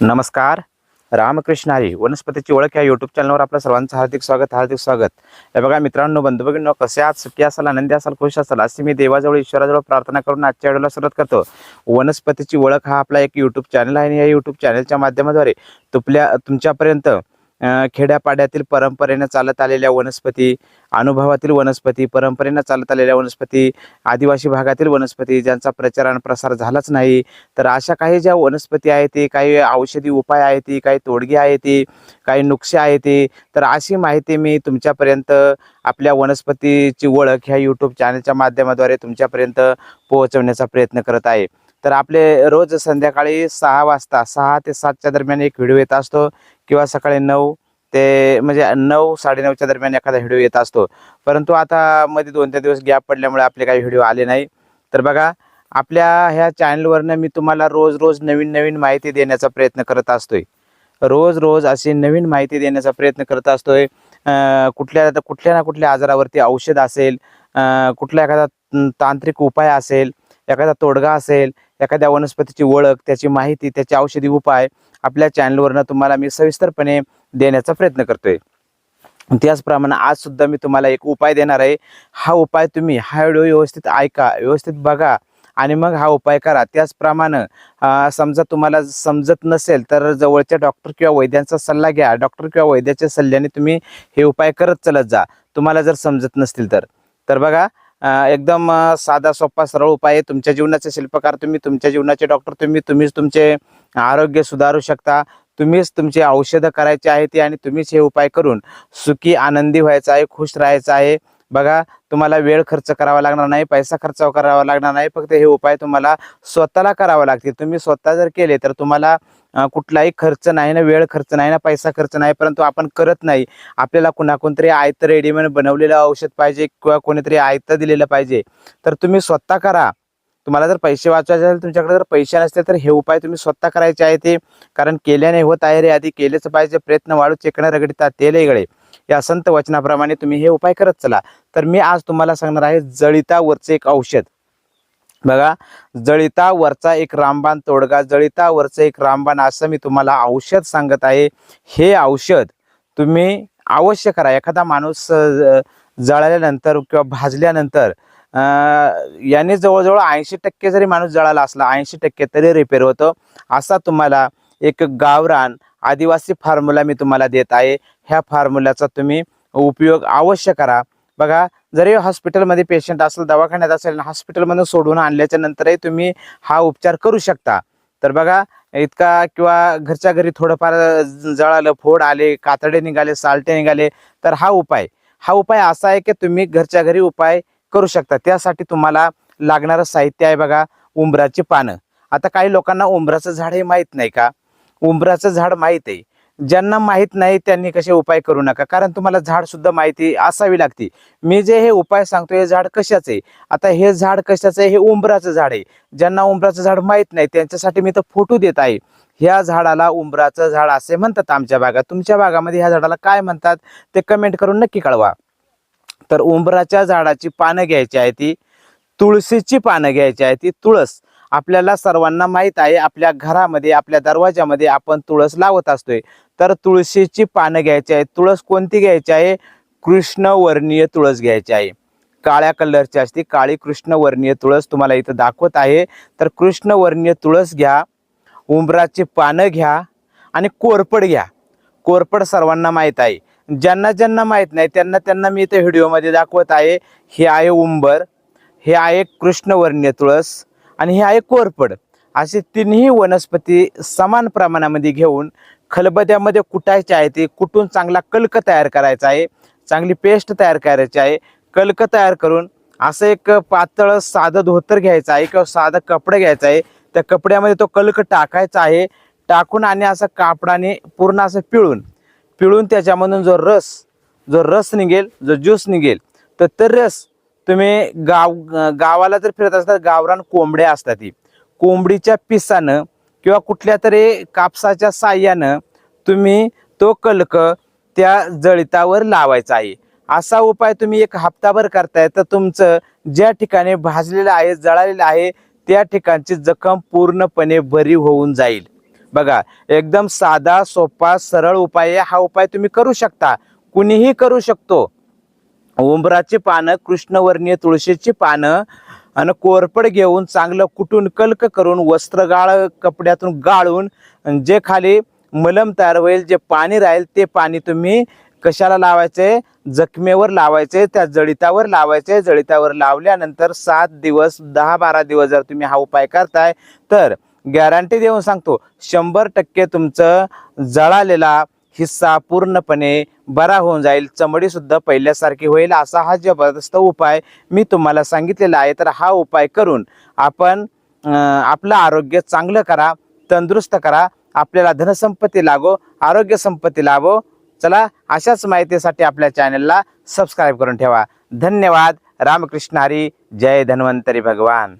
नमस्कार. रामकृष्ण हरी वनस्पतीची ओळख या युट्यूब चॅनलवर आपलं सर्वांचं हार्दिक स्वागत हार्दिक स्वागत. हे बघा मित्रांनो बंधू भगिनींनो कसे आज सुखी असाल आनंदी असाल खुश असाल अशी मी देवाजवळ ईश्वराजवळ प्रार्थना करून आजच्या व्हिडिओला सुरुवात करतो. वनस्पतीची ओळख हा आपला एक यूट्यूब चॅनल आहे आणि या यूट्यूब चॅनलच्या माध्यमाद्वारे तुपल्या तुमच्यापर्यंत खेड्यापाड्यातील परंपरेनं चालत आलेल्या वनस्पती अनुभवातील वनस्पती परंपरेनं चालत आलेल्या वनस्पती आदिवासी भागातील वनस्पती ज्यांचा प्रचार आणि प्रसार झालाच नाही तर अशा काही ज्या वनस्पती आहेत ते काही औषधी उपाय आहेत ती काही तोडगी आहे ती काही नुकसे आहे ते तर अशी माहिती मी तुमच्यापर्यंत आपल्या वनस्पतीची ओळख ह्या यूट्यूब चॅनलच्या माध्यमाद्वारे तुमच्यापर्यंत पोहोचवण्याचा प्रयत्न करत आहे. तर आपले रोज संध्याकाळी सहा वाजता सहा ते सातच्या दरम्यान एक व्हिडिओ येत असतो. किंवा सकाळी नऊ ते म्हणजे नऊ साडेनऊच्या दरम्यान एखादा व्हिडिओ येत असतो. परंतु आता मध्ये दोन तीन दिवस गॅप पडल्यामुळे आपले काही व्हिडिओ आले नाही. तर बघा आपल्या ह्या चॅनलवरनं मी तुम्हाला रोज रोज नवीन नवीन माहिती देण्याचा प्रयत्न करत असतोय. रोज रोज अशी नवीन माहिती देण्याचा प्रयत्न करत असतोय. कुठल्या कुठल्या ना कुठल्या आजारावरती औषध असेल कुठला एखादा तांत्रिक उपाय असेल एखादा तोडगा असेल एखाद्या वनस्पतीची ओळख त्याची माहिती त्याचे औषधी उपाय आपल्या चॅनलवरनं तुम्हाला मी सविस्तरपणे देण्याचा प्रयत्न करतोय. त्याचप्रमाणे आज सुद्धा मी तुम्हाला एक उपाय देणार आहे. हा उपाय तुम्ही हा व्हिडिओ व्यवस्थित ऐका व्यवस्थित बघा आणि मग हा उपाय करा. त्याचप्रमाणे समजा तुम्हाला समजत नसेल तर जवळच्या डॉक्टर किंवा वैद्यांचा सल्ला घ्या. डॉक्टर किंवा वैद्याच्या सल्ल्याने तुम्ही हे उपाय करत चलत जा. तुम्हाला जर समजत नसतील तर. तर बघा एकदम साधा सोपा सरळ उपाय आहे. तुमच्या जीवनाचे शिल्पकार तुम्ही तुमच्या जीवनाचे डॉक्टर तुम्ही तुम्हीच तुमचे आरोग्य सुधारू शकता. तुम्हीच तुमचे औषधं करायचे आहे ती आणि तुम्हीच हे उपाय करून सुखी आनंदी व्हायचं आहे खुश राहायचं आहे. बघा तुम्हाला वेळ खर्च करावा लागणार नाही पैसा खर्च करावा लागणार नाही फक्त हे उपाय तुम्हाला स्वतःला करावा लागतील. तुम्ही स्वतः जर केले तर तुम्हाला कुठलाही खर्च नाही ना वेळ खर्च नाही ना पैसा खर्च नाही परंतु आपण करत नाही. आपल्याला कुणाकोणतरी आयतं रेडीमेड बनवलेलं औषध पाहिजे किंवा कोणीतरी आयतं दिलेलं पाहिजे. तर तुम्ही स्वतः करा. तुम्हाला जर पैसे वाचवायचे असेल तुमच्याकडे जर पैसे नसतील तर हे उपाय तुम्ही स्वतः करायचे आहे ते. कारण केल्याने होत आहे रे आधी केलेच पाहिजे प्रयत्न वाढू चेकणं रगडता तेल गळे. या संत वचनाप्रमाणे तुम्ही हे उपाय करत चला. तर मी आज तुम्हाला सांगणार आहे जळितावरचे एक औषध. बघा जळितावरचा एक रामबाण तोडगा जळितावरचं एक रामबाण असं मी तुम्हाला औषध सांगत आहे. हे औषध तुम्ही अवश्य करा. एखादा माणूस जळाल्यानंतर किंवा भाजल्यानंतर याने जवळजवळ ऐंशी टक्के जरी माणूस जळाला असला ऐंशी टक्के तरी रिपेअर होतो. असा तुम्हाला एक गावरान आदिवासी फॉर्म्युला मी तुम्हाला देत आहे. ह्या फॉर्म्युलाचा तुम्ही उपयोग अवश्य करा. बघा जरी हॉस्पिटलमध्ये पेशंट असेल दवाखान्यात असेल हॉस्पिटलमधून सोडून आणल्याच्या नंतरही तुम्ही हा उपचार करू शकता. तर बघा इतका किंवा घरच्या घरी थोडंफार जळालं फोड आले कातडे निघाले सालटे निघाले तर हा उपाय. हा उपाय असा आहे की तुम्ही घरच्या घरी उपाय करू शकता. त्यासाठी तुम्हाला लागणारं साहित्य आहे बघा उंबराची पानं. आता काही लोकांना उंबराचं झाड हे माहीत नाही का? उंबराचं झाड माहीत आहे. ज्यांना माहीत नाही त्यांनी कसे उपाय करू नका. कारण तुम्हाला झाड सुद्धा माहिती असावी लागते. मी जे हे उपाय सांगतो हे झाड कशाचं आहे? आता हे झाड कशाचं आहे? हे उंबराचं झाड आहे. ज्यांना उंबराचं झाड माहीत नाही त्यांच्यासाठी मी तर फोटो देत आहे. ह्या झाडाला उंबराचं झाड असे म्हणतात आमच्या भागात. तुमच्या भागामध्ये ह्या झाडाला काय म्हणतात? ते कमेंट करून नक्की कळवा. तर उंबराच्या झाडाची पानं घ्यायची आहे ती. तुळशीची पानं घ्यायची आहे ती. तुळस. आपल्याला सर्वांना माहीत आहे आपल्या घरामध्ये आपल्या दरवाजामध्ये आपण तुळस लावत असतोय. तर तुळशीची पानं घ्यायची आहे. तुळस कोणती घ्यायची आहे? कृष्णवर्णीय तुळस घ्यायची आहे. काळ्या कलरची असते काळी कृष्णवर्णीय तुळस तुम्हाला इथं दाखवत आहे. तर कृष्णवर्णीय तुळस घ्या उंबराची पानं घ्या आणि कोरपड घ्या. कोरपड सर्वांना माहीत आहे. ज्यांना ज्यांना माहीत नाही त्यांना त्यांना मी इथे व्हिडिओमध्ये दाखवत आहे. हे आहे उंबर हे आहे कृष्णवर्णीय तुळस. आणि हे आहे कोरपड असे तिन्ही वनस्पती समान प्रमाणामध्ये घेऊन खलबद्यामध्ये कुटायचे आहे ते कुटून चांगला कल्क तयार करायचा आहे चांगली पेस्ट तयार करायची आहे कल्क तयार करून असं एक पातळ साधं धोतर घ्यायचं आहे किंवा साधं कपडे घ्यायचं आहे. त्या कपड्यामध्ये तो कल्क टाकायचा आहे टाकून आणि असं कापडाने पूर्ण असं पिळून पिळून त्याच्यामधून जो रस जो रस निघेल जो ज्यूस निघेल तर ते रस तुम्ही गाव गावाला जर फिरत असतात गावरान कोंबड्या असतात ती कोंबडीच्या पिसानं किंवा कुठल्या तरी कापसाच्या साह्यानं तुम्ही तो कलक त्या जळितावर लावायचा आहे. असा उपाय तुम्ही एक हप्ताभर करताय तर तुमचं ज्या ठिकाणी भाजलेलं आहे जळालेलं आहे त्या ठिकाणची जखम पूर्णपणे बरी होऊन जाईल. बघा एकदम साधा सोपा सरळ उपाय आहे. हा उपाय तुम्ही करू शकता. कुणीही करू शकतो. उंबराची पानं कृष्णवर्णीय तुळशीची पानं आणि कोरपड घेऊन चांगलं कुटून कल्क करून वस्त्रगाळ कपड्यातून गाळून जे खाली मलम तयार होईल जे पाणी राहील ते पाणी तुम्ही कशाला लावायचे? जखमेवर लावायचे त्या जळितावर लावायचे. जळितावर लावल्यानंतर सात दिवस दहा बारा दिवस जर तुम्ही हा उपाय करताय तर गॅरंटी देऊन सांगतो शंभर टक्के तुमचं जळालेला हिस्सा पूर्णपणे बरा होऊन जाईल. चमडीसुद्धा पहिल्यासारखी होईल असा हा जबरदस्त उपाय मी तुम्हाला सांगितलेला आहे. तर हा उपाय करून आपण आपलं आरोग्य चांगलं करा तंदुरुस्त करा आपल्याला धनसंपत्ती लागो आरोग्य संपत्ती लाभो चला अशाच माहितीसाठी आपल्या चॅनलला सबस्क्राईब करून ठेवा. धन्यवाद. रामकृष्ण हरी. जय धन्वंतरी भगवान.